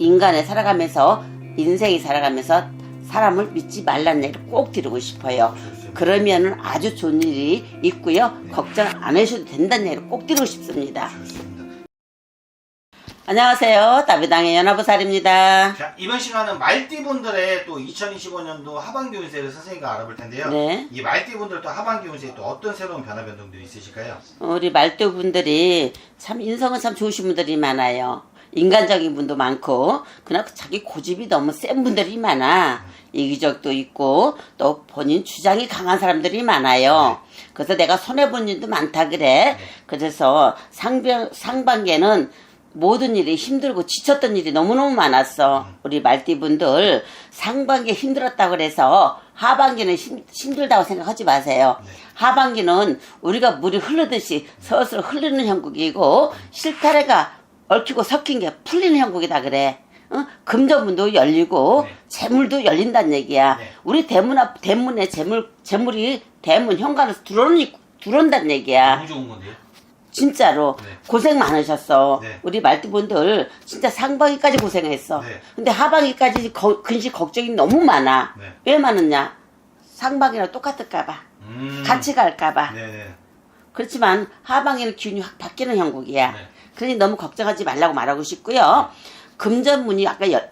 인간에 살아가면서 인생이 살아가면서 사람을 믿지 말라는 얘기를 꼭 드리고 싶어요. 그러면은 아주 좋은 일이 있고요. 걱정 안 하셔도 된다는 얘기를 꼭 드리고 싶습니다. 안녕하세요. 다비당의 연하보살입니다. 자, 이번 시간은 말띠분들의 또 2025년도 하반기 운세를 선생님과 알아볼 텐데요. 네. 이 말띠분들 또 하반기 운세에 또 어떤 새로운 변화 변동들이 있으실까요? 우리 말도분들이 참 인성은 참 좋으신 분들이 많아요. 인간적인 분도 많고, 그러나 자기 고집이 너무 센 분들이 많아. 이기적도 있고, 또 본인 주장이 강한 사람들이 많아요. 그래서 내가 손해 본 일도 많다 그래. 그래서 상병, 상반기에는 모든 일이 힘들고 지쳤던 일이 너무너무 많았어. 우리 말띠분들 상반기에 힘들었다 그래서 하반기는 힘, 힘들다고 생각하지 마세요. 하반기는 우리가 물이 흐르듯이 서슬 흐르는 형국이고 실타래가 얽히고 섞인 게 풀리는 형국이다 그래. 어? 금전문도 열리고 네. 재물도 열린다는 얘기야. 네. 우리 대문 앞 대문에 재물 재물이 대문 현관에서 들어오는 들어온다는 얘기야. 너무 좋은 건데요. 진짜로 네. 고생 많으셨어. 네. 우리 말띠분들 진짜 상반기까지 고생했어. 네. 근데 하반기까지 거- 근심 걱정이 너무 많아. 네. 왜 많았냐? 상반기랑 똑같을까봐. 음. 같이 갈까봐. 네네. 그렇지만 하반기는 기운이 확 바뀌는 형국이야. 네. 그러니 너무 걱정하지 말라고 말하고 싶고요. 금전문이 아까 여-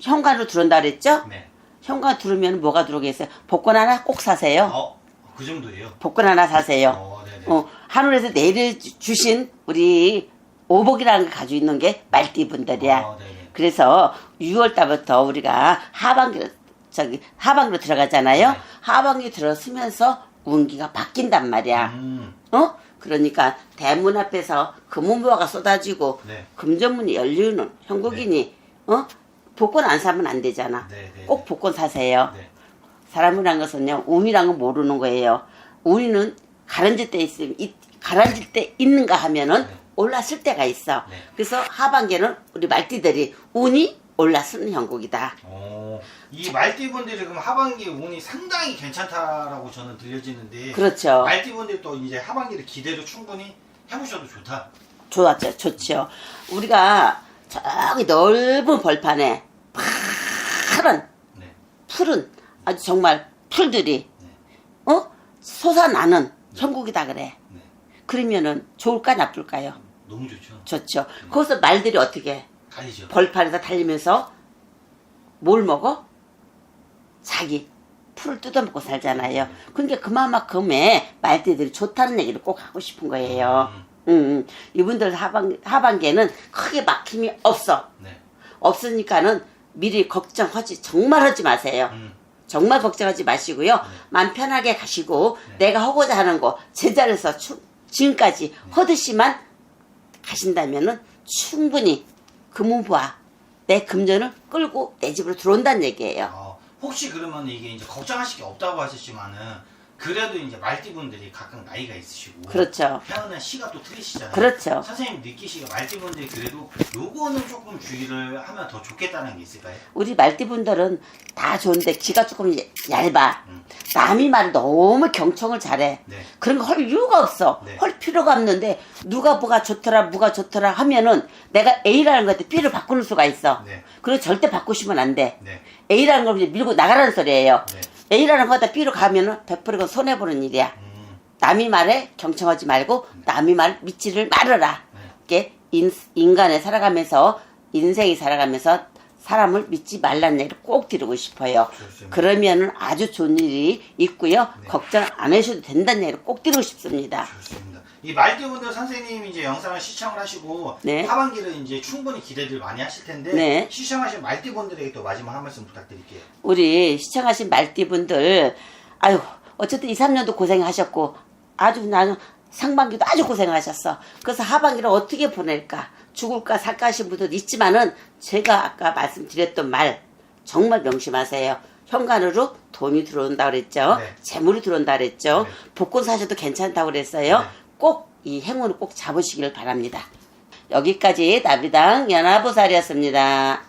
현관으로 들어온다 그랬죠? 네. 현관 들어오면 뭐가 들어오겠어요? 복권 하나 꼭 사세요. 어, 그 정도예요. 복권 하나 사세요. 어, 네네. 어, 하늘에서 내려주신 우리 오복이라는 걸 가지고 있는 게 말띠분들이야. 어, 네네. 그래서 6월 달부터 우리가 하반기로 저기 하반기로 들어가잖아요. 네. 하반기 들어서면서 운기가 바뀐단 말이야. 음. 어? 그러니까 대문 앞에서 금은보화가 쏟아지고 네. 금전문이 열리는 형국이니 어? 복권 안 사면 안 되잖아. 네, 네. 꼭 복권 사세요. 네. 사람이란 것은요 운이란 건 모르는 거예요. 운이는 가라앉을 때 있으면 이- 가라앉을 때 있는가 하면은 네. 올랐을 때가 있어. 네. 그래서 하반기는 우리 말띠들이 운이 올라서는 형국이다. 어, 이 말띠분들이 그럼 하반기 운이 상당히 괜찮다라고 저는 들려지는데 그렇죠. 말띠분들이 또 이제 하반기를 기대도 충분히 해보셔도 좋다. 좋았죠, 좋죠. 우리가 저기 넓은 벌판에 파란 네. 푸른 아주 정말 풀들이 어 솟아나는 형국이다 그래. 네. 그러면은 좋을까 나쁠까요? 너무 좋죠. 좋죠. 거기서 말들이 어떻게 가리죠. 벌판에서 달리면서 뭘 먹어? 자기 풀을 뜯어먹고 살잖아요. 그러니까 그만큼의 말들이 좋다는 얘기를 꼭 하고 싶은 거예요. 음. 음, 음. 이분들 하반, 하반기에는 크게 막힘이 없어. 네. 없으니까는 미리 걱정하지, 정말 하지 마세요. 음. 정말 걱정하지 마시고요. 마음 편하게 가시고 내가 하고자 하는 거 제자리에서 추- 지금까지 하듯이만 가신다면은 충분히 금은부와 내 금전을 끌고 내 집으로 들어온다는 얘기예요. 어, 혹시 그러면 이게 이제 걱정하실 게 없다고 하셨지만은 그래도 이제 말띠분들이 각각 나이가 있으시고 그렇죠. 태어난 시가 또 틀리시잖아요. 그렇죠. 선생님 느끼시기에 말띠분들이 그래도 요거는 조금 주의를 하면 더 좋겠다는 게 있을까요? 우리 말띠분들은 다 좋은데 귀가 조금 얇아. 음. 남이 말을 너무 경청을 잘해. 네. 그런 거 할 이유가 없어. 네. 할 필요가 없는데 누가 뭐가 좋더라 뭐가 좋더라 하면은 내가 A라는 것한테 B를 바꾸는 수가 있어. 네. 그리고 절대 바꾸시면 안 돼. 네. A라는 걸 이제 밀고 나가라는 소리예요. 네. A라는 거다 B로 가면은 100% 이건 손해보는 일이야. 음. 남이 말에 경청하지 말고 남이 말 믿지를 말아라. 네. 이게 인, 인간에 살아가면서 인생이 살아가면서 사람을 믿지 말라는 얘기를 꼭 드리고 싶어요. 좋습니다. 그러면은 아주 좋은 일이 있고요. 네. 걱정 안 하셔도 된다는 얘기를 꼭 드리고 싶습니다. 좋습니다. 이 말띠분들 선생님이 이제 영상을 시청을 하시고 네. 하반기를 이제 충분히 기대들 많이 하실 텐데 네. 시청하신 말띠분들에게 또 마지막 한 말씀 부탁드릴게요. 우리 시청하신 말띠분들, 아유, 어쨌든 2, 3년도 고생하셨고, 아주 나는 상반기도 아주 고생하셨어. 그래서 하반기를 어떻게 보낼까, 죽을까, 살까 하신 분들 있지만은, 제가 아까 말씀드렸던 말, 정말 명심하세요. 현관으로 돈이 들어온다 그랬죠. 네. 재물이 들어온다 그랬죠. 네. 복권 사셔도 괜찮다고 그랬어요. 네. 꼭 이 행운을 꼭 잡으시길 바랍니다. 여기까지 나비당 연화보살이었습니다.